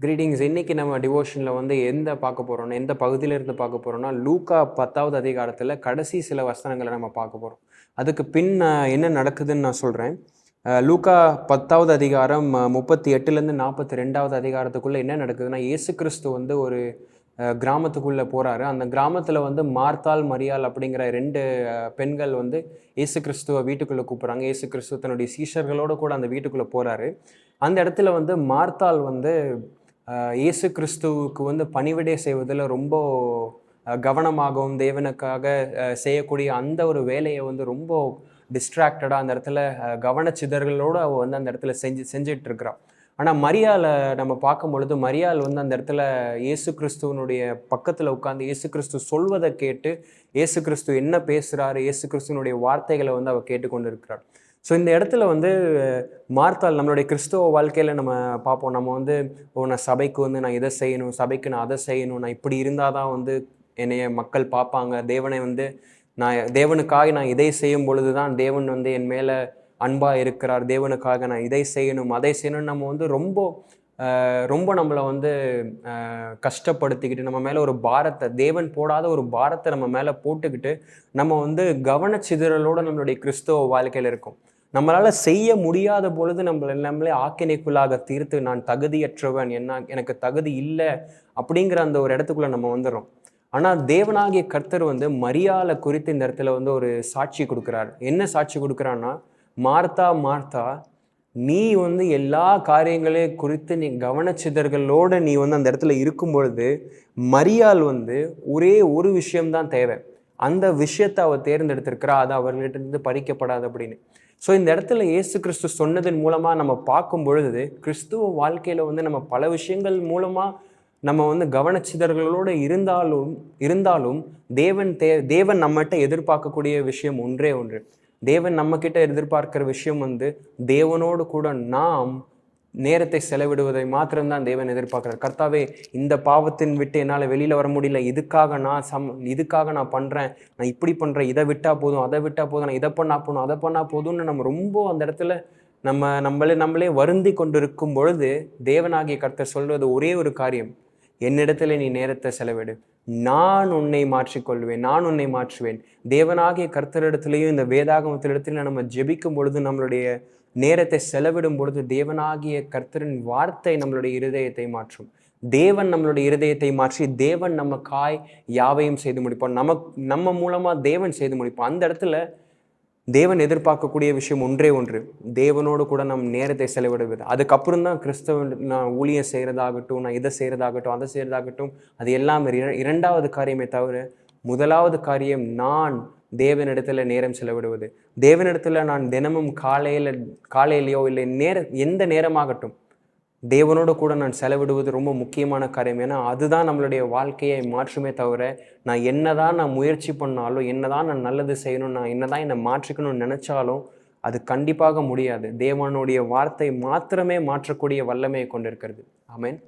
Greetings இன்னைக்கு நம்ம டிவோஷனில் வந்து எந்த பார்க்க போகிறோம்னா எந்த பகுதியிலேருந்து பார்க்க போகிறோம்னா லூக்கா பத்தாவது அதிகாரத்தில் கடைசி சில வசனங்களை நம்ம பார்க்க போகிறோம் அதுக்கு பின் என்ன நடக்குதுன்னு நான் சொல்கிறேன் லூக்கா பத்தாவது அதிகாரம் முப்பத்தி எட்டுலேருந்து நாற்பத்தி ரெண்டாவது அதிகாரத்துக்குள்ளே என்ன நடக்குதுன்னா இயேசு கிறிஸ்து வந்து ஒரு கிராமத்துக்குள்ளே போகிறாரு அந்த கிராமத்தில் வந்து மார்த்தால் மரியால் அப்படிங்கிற ரெண்டு பெண்கள் வந்து இயேசு கிறிஸ்துவை வீட்டுக்குள்ளே கூப்பிட்றாங்க. இயேசு கிறிஸ்துவ தன்னுடைய சீஷர்களோடு கூட அந்த வீட்டுக்குள்ளே போகிறாரு அந்த இடத்துல வந்து மார்த்தால் வந்து இயேசு கிறிஸ்துவுக்கு வந்து பணிவிடை செய்வதில் ரொம்ப கவனமாகவும் தேவனுக்காக செய்யக்கூடிய அந்த ஒரு வேலையை வந்து ரொம்ப டிஸ்ட்ராக்டடாக அந்த இடத்துல அஹ், கவனச்சிதறலோடு அவள் வந்து அந்த இடத்துல செஞ்சு செஞ்சிட்டு இருக்கிறான் ஆனால் மரியாலை நம்ம பார்க்கும் பொழுது மரியாள் வந்து அந்த இடத்துல இயேசு கிறிஸ்துவனுடைய பக்கத்தில் உட்காந்து இயேசு கிறிஸ்து சொல்வதை கேட்டு இயேசு கிறிஸ்து என்ன பேசுகிறாரு இயேசு கிறிஸ்துவனுடைய வார்த்தைகளை வந்து அவள் கேட்டுக்கொண்டு இருக்கிறாள் ஸோ இந்த இடத்துல வந்து மார்த்தால் நம்மளுடைய கிறிஸ்துவ வாழ்க்கையில் நம்ம பார்ப்போம். நம்ம வந்து ஓ நான் சபைக்கு வந்து நான் இதை செய்யணும் சபைக்கு நான் அதை செய்யணும் நான் இப்படி இருந்தால் தான் வந்து என்னைய மக்கள் பார்ப்பாங்க. தேவனை வந்து நான் தேவனுக்காக நான் இதை செய்யும் பொழுது தான் தேவன் வந்து என் மேலே அன்பாக இருக்கிறார். தேவனுக்காக நான் இதை செய்யணும் அதை செய்யணும் நம்ம வந்து ரொம்ப ரொம்ப நம்மளை வந்து கஷ்டப்படுத்திக்கிட்டு நம்ம மேலே ஒரு பாரத்தை தேவன் போடாத ஒரு பாரத்தை நம்ம மேலே போட்டுக்கிட்டு நம்ம வந்து கவனச்சிதறலோடு நம்மளுடைய கிறிஸ்தவ வாழ்க்கையில் இருக்கும். நம்மளால் செய்ய முடியாத பொழுது நம்மள நம்மளே ஆக்கினைக்குள்ளாக தீர்த்து நான் தகுதியற்றவன் என்ன எனக்கு தகுதி இல்லை அப்படிங்கிற அந்த ஒரு இடத்துக்குள்ளே நம்ம வந்துடுறோம். ஆனால் தேவனாகிய கர்த்தர் வந்து மரியாதை குறித்து இந்த இடத்துல வந்து ஒரு சாட்சி கொடுக்குறார். என்ன சாட்சி கொடுக்குறான்னா மார்த்தா மார்த்தா நீ வந்து எல்லா காரியங்களையும் குறித்து நீ கவனச்சிதர்களோடு நீ வந்து அந்த இடத்துல இருக்கும் பொழுது மரியாள் வந்து ஒரே ஒரு விஷயம்தான் தேவை. அந்த விஷயத்தை அவர் தேர்ந்தெடுத்திருக்கிறா அது அவர்கிட்ட இருந்து பறிக்கப்படாது அப்படின்னு. ஸோ இந்த இடத்துல இயேசு கிறிஸ்து சொன்னதன் மூலமாக நம்ம பார்க்கும் பொழுது கிறிஸ்துவ வாழ்க்கையில் வந்து நம்ம பல விஷயங்கள் மூலமாக நம்ம வந்து கவனச்சிதர்களோடு இருந்தாலும் இருந்தாலும் தேவன் தே தேவன் நம்மகிட்ட எதிர்பார்க்கக்கூடிய விஷயம் ஒன்றே ஒன்று. தேவன் நம்மக்கிட்ட எதிர்பார்க்கிற விஷயம் வந்து தேவனோடு கூட நாம் நேரத்தை செலவிடுவதை மாத்திரம்தான் தேவன் எதிர்பார்க்குறார். கர்த்தாவே இந்த பாவத்தின் விட்டு என்னால் வெளியில் வர முடியல. இதுக்காக நான் சம் இதுக்காக நான் பண்ணுறேன் நான் இப்படி பண்ணுறேன் இதை விட்டால் போதும் அதை விட்டால் போதும் நான் இதை பண்ணால் போதும் அதை பண்ணால் போதும்னு நம்ம ரொம்ப அந்த இடத்துல நம்ம நம்மளே நம்மளே வருந்தி கொண்டிருக்கும் பொழுது தேவனாகிய கர்த்தர் சொல்வது ஒரே ஒரு காரியம். என்னிடத்துல நீ நேரத்தை செலவிடு. நான் உன்னை மாற்றிக்கொள்வேன் நான் உன்னை மாற்றுவேன். தேவனாகிய கர்த்தரிடத்திலையும் இந்த வேதாகமத்திலிடத்துல நம்ம ஜெபிக்கும் பொழுது நம்மளுடைய நேரத்தை செலவிடும் பொழுது தேவனாகிய கர்த்தரின் வார்த்தை நம்மளுடைய இருதயத்தை மாற்றும். தேவன் நம்மளுடைய இருதயத்தை மாற்றி தேவன் நம்ம காய் யாவையும் செய்து முடிப்பான். நமக்கு நம்ம மூலமாக தேவன் செய்து முடிப்பான். அந்த இடத்துல தேவன் எதிர்பார்க்கக்கூடிய விஷயம் ஒன்றே ஒன்று. தேவனோடு கூட நம் நேரத்தை செலவிடுவது. அதுக்கப்புறம் தான் கிறிஸ்தவ நான் ஊழியம் செய்கிறதாகட்டும் நான் இதை செய்கிறதாகட்டும் அதை செய்கிறதாகட்டும் அது எல்லாம் இர- இரண்டாவது காரியமே தவிர முதலாவது காரியம் நான் தேவனிடத்தில் நேரம் செலவிடுவது. தேவனிடத்தில் நான் தினமும் காலையில் காலையிலையோ இல்லை நேர எந்த நேரமாகட்டும் தேவனோட கூட நான் செலவிடுவது ரொம்ப முக்கியமான காரியம். ஏன்னா அதுதான் நம்மளுடைய வாழ்க்கையை மாற்றுமே தவிர நான் என்னதான் நான் முயற்சி பண்ணாலும் என்னதான் நான் நல்லது செய்யணும் நான் என்னதான் என்னை மாற்றிக்கணும்னு நினைச்சாலும் அது கண்டிப்பாக முடியாது. தேவனுடைய வார்த்தை மாத்திரமே மாற்றக்கூடிய வல்லமையை கொண்டிருக்கிறது. ஆமேன்.